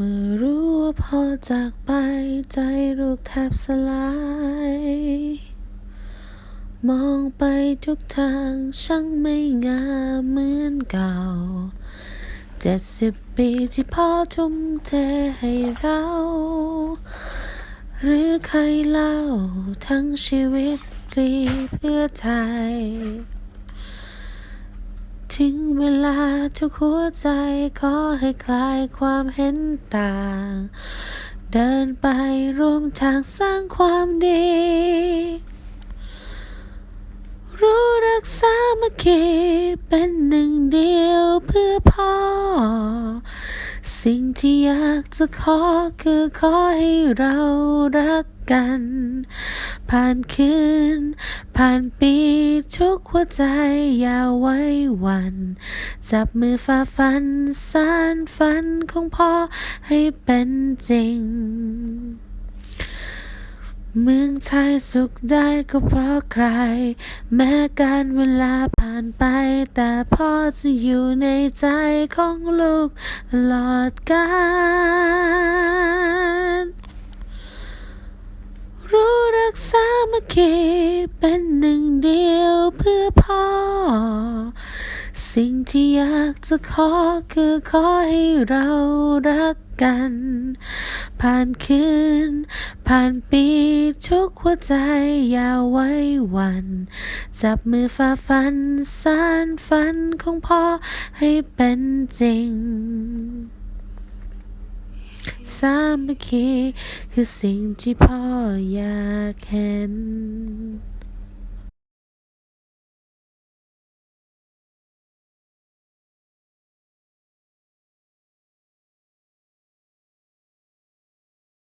เมื่อรู้ว่าพ่อจากไปใจลูกแทบสลาย มองไปทุกทางช่างไม่งามเหมือนเก่าเจ็ดสิบปีที่พ่อทุ่มเทให้เรา หรือใครเล่าทั้งชีวิตกรีเพื่อไทย ถึงเวลาทุกหัวใจขอให้คลายความเห็นต่าง เดินไปร่วมทางสร้างความดี รู้รักษามัคคีเป็นหนึ่งเดียวเพื่อพ่อ สิ่งที่อยากจะขอคือขอให้เรารักกัน ผ่านคืน ผ่านปีทุกหัวใจอย่าไว้ วัน จับมือฝ่าฟันสารฝันของพ่อให้เป็นจริง เมืองไทยสุขได้ก็เพราะใคร แม้การเวลาผ่านไป แต่พ่อจะอยู่ในใจของลูกตลอดกาลรู้รักษามัคคีเป็นหนึ่งเดียวเพื่อพ่อ สิ่งที่อยากจะขอคือขอให้เรารักกัน ผ่านคืน ผ่านปีทุกหัวใจอย่าไว้วัน จับมือฝ่าฟันสารฝันของพ่อให้เป็นจริงสามัคคีคือสิ่งที่พ่ออยากเห็น